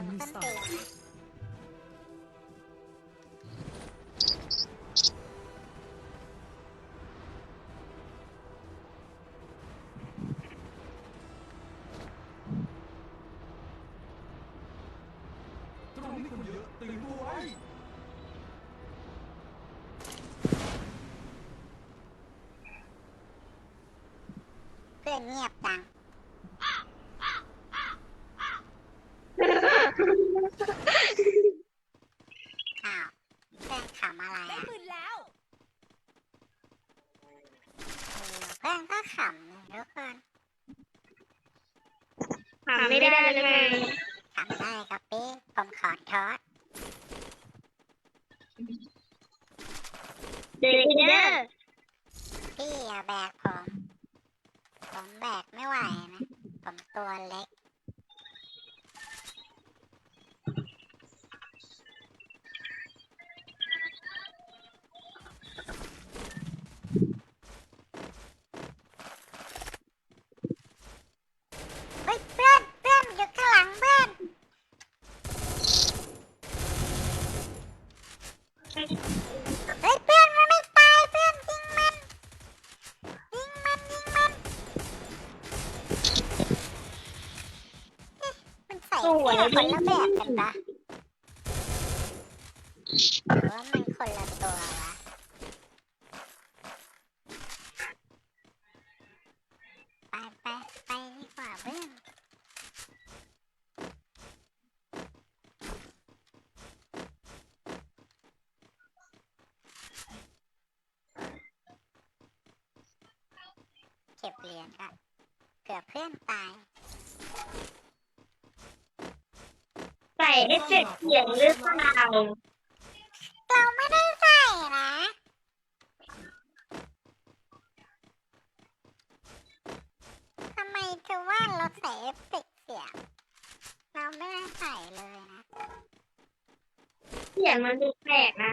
ต้น Only เดือน start. นะตรงนี้คนเยอะตื่นตัวไว้เพื่อนเงียบจังอ้าวเพื่อนขำอะไร ได้ อะ ปืนแล้ว เออเพื่อนก็ขำนะทุกคน ถามไม่ได้เลยไงขำได้ครับพี่ผมขอโทษเดลิเดอร์พี่อย่าแบกผม ผมแบกไม่ไหวนะ ผมตัวเล็ก มันใส่เสื้อคนละแบบกันปะหรือว่ามันคนละตัววะไปไปไปดีกว่าเพื่อนเก็บเหรียญกันเผื่อเพื่อนตาย ใส่เอฟเฟกเสียงหรือเปล่าเราไม่ได้ใส่นะทำไมเธอว่าเราใส่เอฟเฟกต์เสียงเราไม่ได้ใส่เลยนะ เสียงมันดูแปลกนะ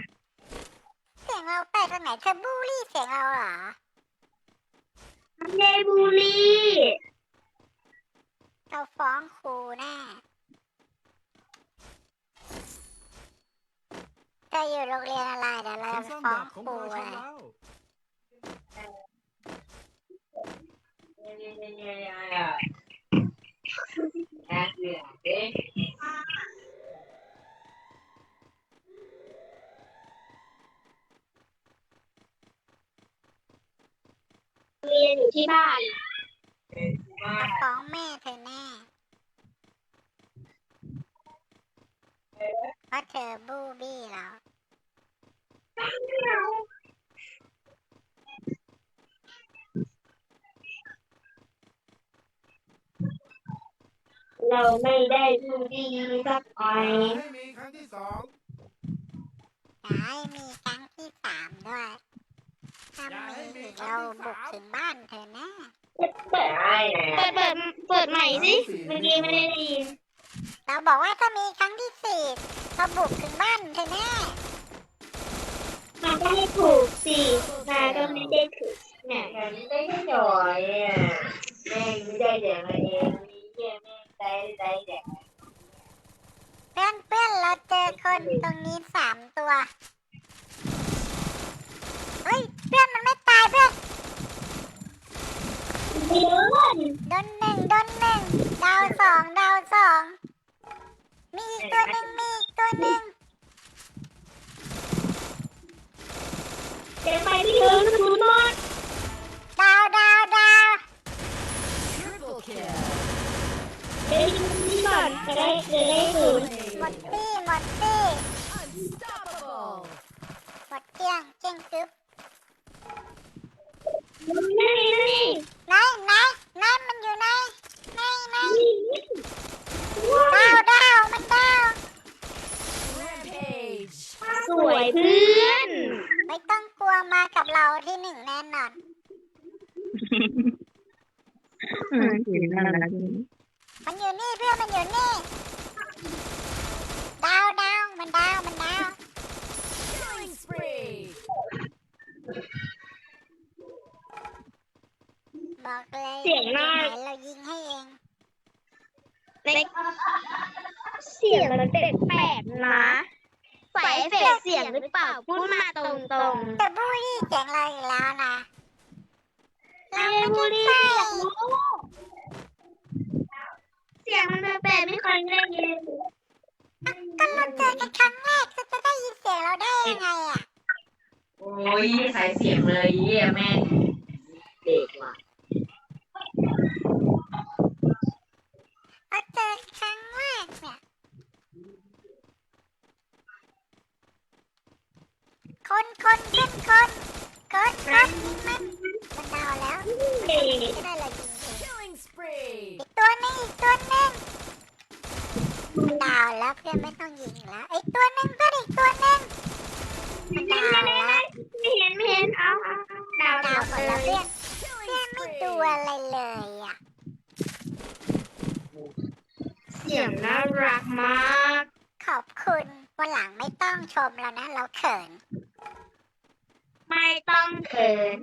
เสียงเราแปลกตรงไหนเธอบูลลี่เสียงเราเหรอมันเดบูลลี่ เราฟ้องครูแน่เธ ออยู่โรงเรียนอะไรเดี๋ยวเราฉันสร้างฟ้องคของรูเลยแล้วเรียนอยู่ที่บ้านฟ้องแม่เธอแน่เพราะเธอบูบี้เรา เราไม่ได้บูลลี่สักหน่อยให้มีครั้งที่สองอย่าให้มีครั้งที่สามด้วยถ้ามีอีกเราบุกถึงบ้านเธอแน่เปิดเปิดเปิดเปิดใหม่สิเมื่อกี้ไม่ได้ยินเราบอกว่าถ้ามีครั้งที่สี่เราบุกถึงบ้านเธอแน่มันก็ให้ถูกสินาก็ไม่ได้ถูกเนี่ยแต่ไม่ได้แค่หน่อยอะแม่งไม่ได้แดกมาเองมี เยี่ยแม่งได้ได้แดกเพื่อนเพื่อนเราเจอคนตรงนี้สามตัวเฮ้ยเพื่อนมันไม่ตายเพื่อนเดือนโดนหนึ่งโดนหนึ่งดาวสองดาวสองมีอีกตัวหนึ่งมีอีกตัวหนึ่งเดี๋ยวไปที่ถึงศูนย์หมดดาวดาวดาว Triple kill. เดี๋ยวยิงที่ก่อนจะได้จะได้ศูนย์หมดตี้หมดตี้ Unstoppable. หมดเกลี้ยงเกลี้ยงกึ๊บนี่นี่ไหนไหนไหนมันอยู่ไหนไหนไหนดาวดาวมันดาว Rampage. สวยเพื่อน ไม่ต้องกลัวมากับเราที่หนึ่งแน่นอนมันอยู่นี่เพื่อนมัน อยู่นี่ดาวดาวมันดาวมันดาวบอกเลยเสียงน่าไหเรายิงให้เองเสียงสียงมันแปลกๆนะใส่เอฟเฟกต์เสียงหรือเปล่า พูดมาตรงๆแต่บูลลี่เสียงเราอีกแล้วนะไม่ได้บูลลี่อยากรู้เสียงมันแปลกๆไม่ค่อยได้ยินก็เราเจอกันครั้งแรกก็จะได้ยินเสียงเราได้ยังไงอะ โอ้ยใส่เสียงเลยเยี่ยแม่งเด็กว่ะ เสียงน่ารักมาก ขอบคุณ วันหลังไม่ต้องชมแล้วนะ เราเขิน ไม่ต้องเขิน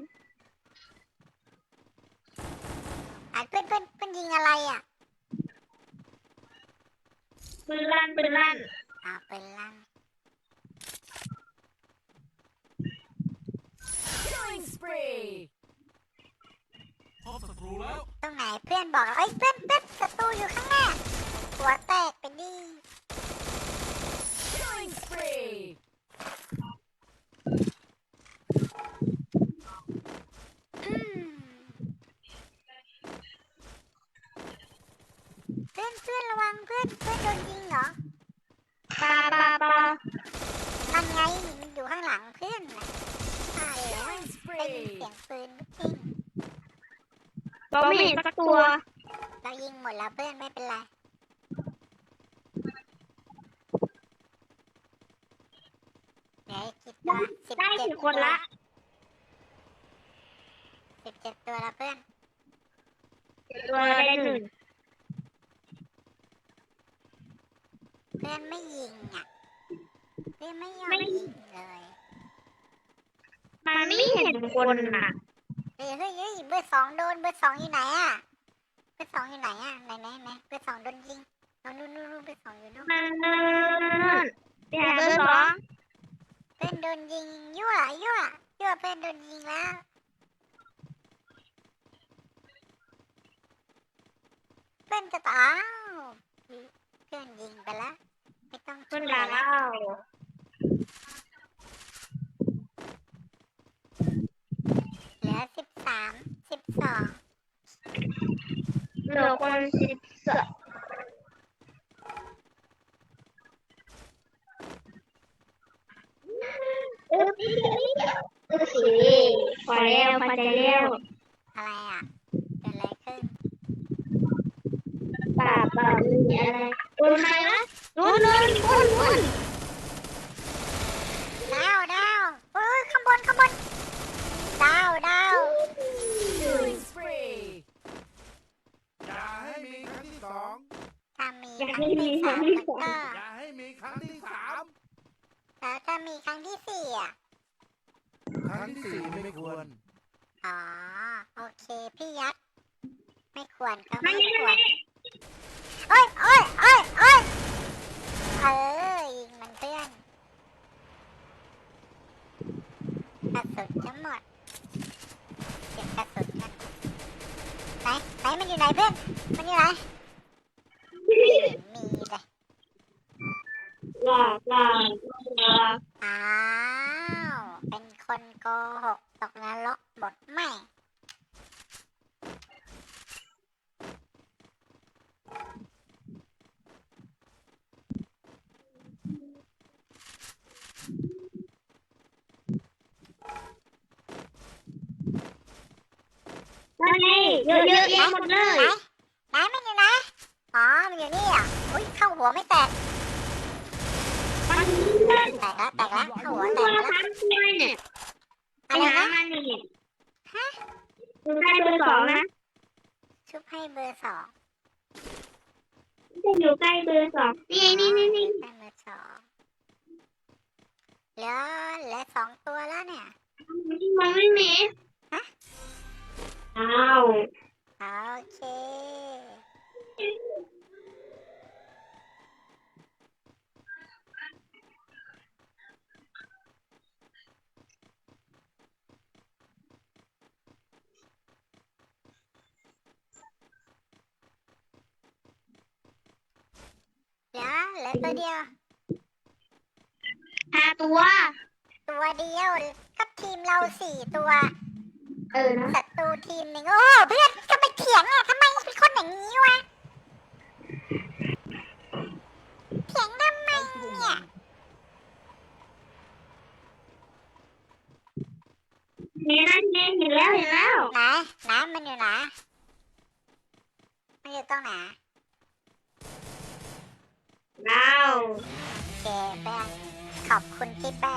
อะเพื่อนเพื่อนเพื่อนยิงอะไรอะปืนลั่นปืนลั่นอ้าวเป็นลั่น Killing spree. พบศัตรูแล้ว ตรงไหนเพื่อนบอกเอ้ยเพื่อนเพื่อนศัตรูอยู่ข้างหน้า หัวแตกไปดิ Killing spree. อืมเพื่อนเพื่อนระวังเพื่อนเพื่อนโดนยิงเหรอปลาปลาปลานั่นไงมันอยู่ข้างหลังเพื่อนนะตายแล้ว Killing ได้ยิน spree. เสียงปืนจริงเราไม่เห็นสักตัว เรายิงหมดแล้วเพื่อนไม่เป็นไรเดี๋ยวคิดว่าสิบได้เจ็ดถึงคนละ สิบเจ็ดตัวแล้วเพื่อนตัวได้หนึ่งเพื่อนไม่ยิงอะเพื่อนไม่ยอมยิงเลยมันไม่เห็นคนอะเฮ้ยเฮ้ยเฮ้ยเบอร์สองโดนเบอร์สองอยู่ไหนอะเบอร์สองอยู่ไหนอะไหนไหนไหนเบอร์สองโดนยิงนู่นนู่นนู่นนู่นเบอร์สองอยู่นู่นนั่นนั่นไปหาเบอร์สองเพื่อนโดนยิงยั่วยั่วยั่วเพื่อนโดนยิงแล้วเพื่อนจะตายเพื่อนยิงไปแล้วไม่ต้องคนช่วยด่าแล้วเราเหลือสิบสามสิบสองเหลือคนสิบสองเออเออ สิพอแล้วพอใจแล้วอะไรอะเกิดอะไรขึ้นป่าป่ามีอะไรคนใครนะนู่นนู่นคนคนดาวดาวเอ้ยข้างบนข้างบนดาวดาว Killing spree. อย่าให้มีครั้งที่สองถ้ามีอยากครั้ให้งมีที่ครั้สางมที่มันสองก็อย่าให้มีครั้งที่สามแล้วถ้ามีครั้งที่สี่อะ ครั้งที่สี่ไม่ควร อ๋อ โอเคพี่ยัดไม่ควรก็ไม่ไม่ไม่ควไม่รโอ้ยโอ้ยโอ้ยโอ้ยเออยิงมันเพื่อนกระสุนจะหมดเก็บกระสุนกันไหนไหนมันอยู่ไหนเพื่อน มันอยู่ไหนไม่เห็นมีเลย ลาลาลา อ้าว เป็นคนโกหกตกนรกบทใหม่ นั่นไง เยอะเยอะแยะหมดเลไหนยไหนมันอยู่ไหนอ๋อมันอยู่นี่อะอุ้ยเข้าหัวไม่แตกมันแตกแล้วแตกแล้วเข้าหัวแตตัวกละแล้วพันตัวเนี่ยไปอะไรหานะมันนี่คุณได้เบอร์สองนะชุบให้เบอร์สองจะอยู่ใกล้เบอร์สองนี่นี่นี่นี่ให้เบอร์สองเหลือเหลือสองตัวแล้วเนี่ยมันไม่มี อาโอเค เดี๋ยวเหลือตัวเดียว ห้าตัว ตัวเดียวกับทีมเราสี่ตัว เออนะศัตรูทีมหนึ่งโอ้เพื่อนทำไมเถียงอะทำไมเป็นคนอย่างนี้วะเถียงทำไมเนี่ยนี่นั่นเองเห็นแล้วเห็นแล้วไหนน้ำมันอยู่ไหนมันอยู่ตรงไหนเราโอเคแป้งขอบคุณที่แป้